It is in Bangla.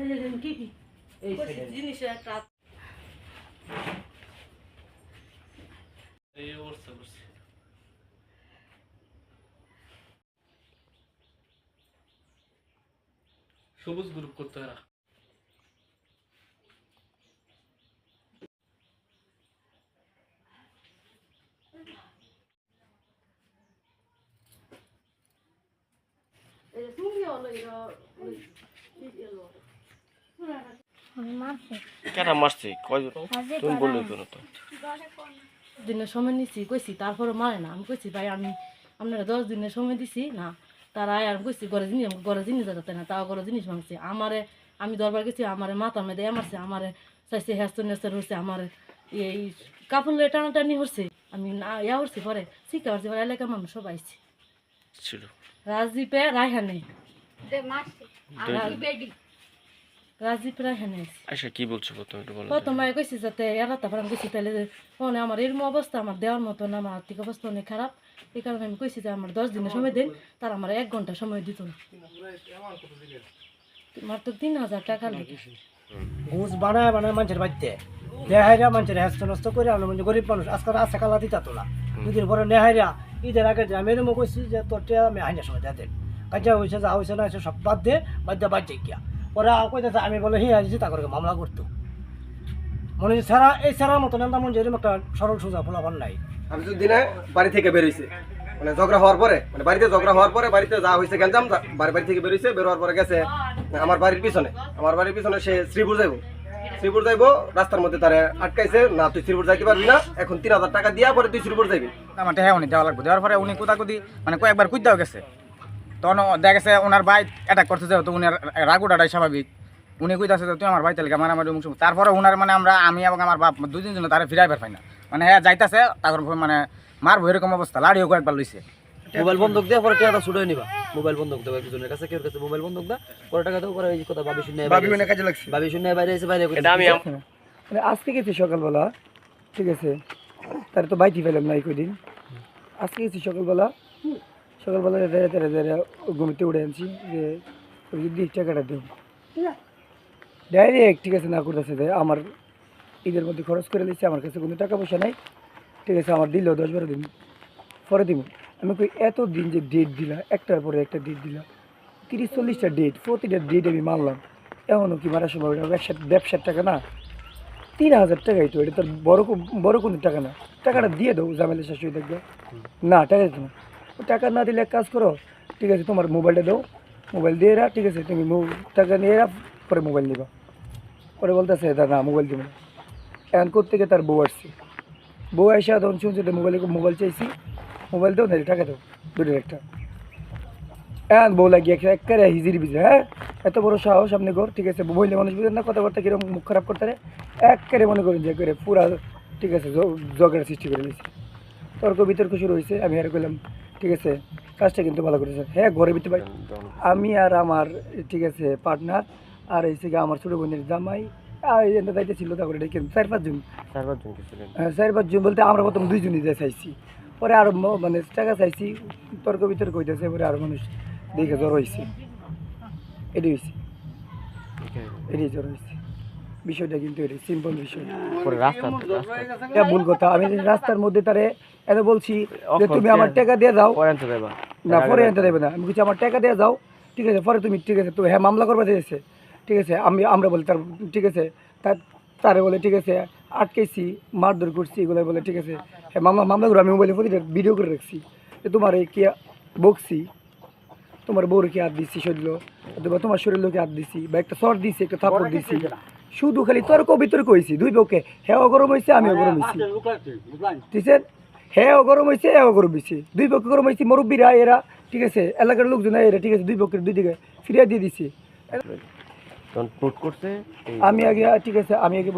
কি কি এই কইছি সাইডে জিনিসের একটা এই অবস্থা করছে সবুজ গ্রুপ করতে হয় না। তুমি হলো এরা ওই কি এলো কেটা মারছে? তুমি বললে কেন তো। দিনের সময় নিছি কইছি তারপরে মারে না। আমি কইছি ভাই আমি আপনারা দশ দিনের সময় দিছি না। তারা আর কইছি ঘরে জিনিস ঘরে জিনিস যাতে না তাও ঘরে জিনিস ভাঙছে। আমারে আমি দরবার গেছি আমারে মাথার মধ্যে এমারছে আমারে চাইছে হ্যাস্ত নেস্তার হচ্ছে আমার এই কাপড় লয়ে টানাটানি হচ্ছে আমি না ইয়া হচ্ছি পরে শিক্ষা হচ্ছে পরে এলাকার মানুষ সব আইছে। ছিল। রাজদীপে রায়হানে। দুইজন। রায়হানে আইছে আচ্ছা কি বলছো প্রথম একটু বলো প্রথমে কইছি যাতে এরা তারপর আমি কইছি তাহলে মানে আমার এরকম অবস্থা আমার দেওয়ার মতো না আমার আর্থিক অবস্থা অনেক খারাপ। এই কারণে আমি কইছি যে আমার দশ দিনের সময় দিন তার আমার এক ঘণ্টা সময় দিত না। মাত্র তিন হাজার টাকা লাগে। ঘুষ বানায় বানায় মানুষের বাড়িতে। নেহাইরা মানুষের হ্যাস্ত নষ্ট করে আমরা মানে গরিব মানুষ। আজকাল আছে কালা দিতা তো না। দুদিন পরে নেহাইরা ঈদের আগে যে আমি এরকম কইছি যে তোর টিয়া আমি হাইনা সময় যাতে কাজা হয়েছে যা হয়েছে না সব বাদ দে বাদ দিয়ে বাদ দিয়ে গিয়া। পরে কইতেছে আমি বলে হি আসছি তা করে মামলা করতো। মনে হচ্ছে সারা এই সারার মতো নেন্দা মন যেরকম একটা সরল সোজা ফলাফল নাই। আমি তো দিনে বাড়ি থেকে বেরোইছে মানে ঝগড়া হওয়ার পরে মানে বাড়িতে ঝগড়া হওয়ার পরে বাড়িতে যা হয়েছে গেলাম বাড়ি বাড়ি থেকে বেরোইছে বেরোয়ার পরে গেছে আমার বাড়ির পিছনে। আমার বাড়ির পিছনে সে শ্রীপুর যাইবো। শ্রীপুর যাইবো রাস্তার মধ্যে তারে আটকাইছে না তুই শ্রীপুর যাইতে পারবি না এখন তিন হাজার টাকা দিয়া পরে তুই শ্রীপুর যাইবি। আমার টেহা উনি দেওয়া লাগবে। দেওয়ার পরে উনি কোথা কোথাকুদি মানে কয়েকবার কুদাও গেছে। তখন দেখা গেছে ওনার ভাই অ্যাটাক করতে যাও তো উনার রাগুটাটাই স্বাভাবিক। উনি কইতাছে যে তুই আমার ভাই তালিকা মারামারি মুখ তারপরে উনার মানে আমরা আমি এবং আমার বাপ দুদিন জন্য তারা ফিরাইবার পাই না। মানে হ্যাঁ যাইতাছে তারপর মানে মারবো এরকম অবস্থা। লাড়িও কয়েকবার লইছে। মোবাইল বন্ধক দিয়ে পরে টাকা ছুটে নিবা। মোবাইল বন্ধক দেবো একজনের কাছে কেউ কাছে মোবাইল বন্ধক দা পরে টাকা দেবো পরে এই কথা ভাবি শুনে ভাবি মানে কাজে লাগছে। ভাবি শুনে বাইরে এসে বাইরে এটা আমি মানে আজকে গেছি সকালবেলা ঠিক আছে? তার তো বাইটি পেলাম না এই কদিন আজকে গেছি সকালবেলা। সকালবেলা দেড়ে তেরে দেড়ে ঘুমিতে উঠে আনছি যে যদি টাকাটা দেব। ডাইরেক্ট ঠিক আছে না করতেছে যে আমার ঈদের মধ্যে খরচ করে দিচ্ছে আমার কাছে কোনো টাকা পয়সা নাই। ঠিক আছে আমার দিল দশ বারো দিন। পরে দিব। আমি কই এত দিন যে ডেট দিলা একটার পরে একটা ডেট দিলাম তিরিশ চল্লিশটা ডেট প্রতিটা ডেট আমি মানলাম। এমনও কি মারা সময় ওটা ব্যবসা ব্যবসার টাকা না। তিন হাজার টাকাই তো এটা তোর বড় বড় কোনো টাকা না। টাকাটা দিয়ে দেবো ঝামেলা শেষ হয়ে দেখবে না টাকা দিতে না। টাকা না দিলে এক কাজ করো, ঠিক আছে, তোমার মোবাইলটা দাও, মোবাইল দিয়ে এরা ঠিক আছে, তুমি টাকা নিয়ে এরা পরে মোবাইল নিবা পরে বলতেছে না, মোবাইল দিব না। এখন কোথেকে তার বউ আসছে? বউ এসে তখন শুনছে মোবাইলে মোবাইল চাইছি, মোবাইল দাও না টাকা দাও দুটোর একটা। এখন বউ লাগিয়ে একেবারে হিজির বিজে হ্যাঁ? এত বড় সাহস আপনি কর, ঠিক আছে বইলে মানুষ বুঝেন না কথাবার্তা কীরকম মুখ খারাপ করতে পারে? একেবারে মনে করেন যে করে পুরা, ঠিক আছে জগের সৃষ্টি করে দিয়েছে। তর্ক বিতর্ক শুরু হয়েছে, আমি আর কইলাম ঠিক আছে কাজটা কিন্তু ভালো করেছে। হ্যাঁ ঘরে ভিতরে ভাই আমি আর আমার ঠিক আছে পার্টনার আর এই থেকে আমার ছোটো বোনের জামাই আর এনটা দায়িত্ব ছিল তারপরে ডেকে চার পাঁচজন চার পাঁচজন হ্যাঁ, চার পাঁচজন বলতে আমরা প্রথম দুইজনই যা চাইছি। পরে আরও মানে টাকা চাইছি তর্ক বিতর্ক হইতেছে পরে আরও মানুষ দেখে জ্বর হয়েছে এটাই হয়েছে এটাই জ্বর হয়েছে বিষয়টা কিন্তু এটাই সিম্পল বিষয়। এটা ভুল কথা। আমি রাস্তার মধ্যে তারে এত বলছি যে তুমি আমার টাকা দিয়ে দেবা। না পরে আনতে দেবে না। আমি বলছি আমার টাকা দিয়ে যাও ঠিক আছে পরে তুমি ঠিক আছে তো হ্যাঁ মামলা করবা দিয়েছে ঠিক আছে আমি আমরা বলি তার ঠিক আছে তার তারে বলে ঠিক আছে আটকেছি মারধর করছি এগুলো বলে ঠিক আছে হ্যাঁ মামলা মামলা করে আমি মোবাইলে প্রতিটা ভিডিও করে রাখছি যে তোমার এই কি বকছি তোমার বউরে কি হাত দিচ্ছি শরীর তোমার শরীর লোকে হাত দিছি বা একটা সর দিছি একটা থাপড় দিছি শুধু খালি তর্ক বিতর্ক হয়েছি দুই পক্ষে হে গরম হয়েছে আমি গরম হয়েছি ঠিক আছে? হে গরম হয়েছে হে গরম হয়েছে দুই পক্ষে গরম হয়েছে মুরব্বীরা এরা ঠিক আছে? এলাকার লোকজন এরা ঠিক আছে? দুই পক্ষের দুই দিকে ফিরিয়ে দিয়ে দিছি। আমি আগে ঠিক আছে আমি আগে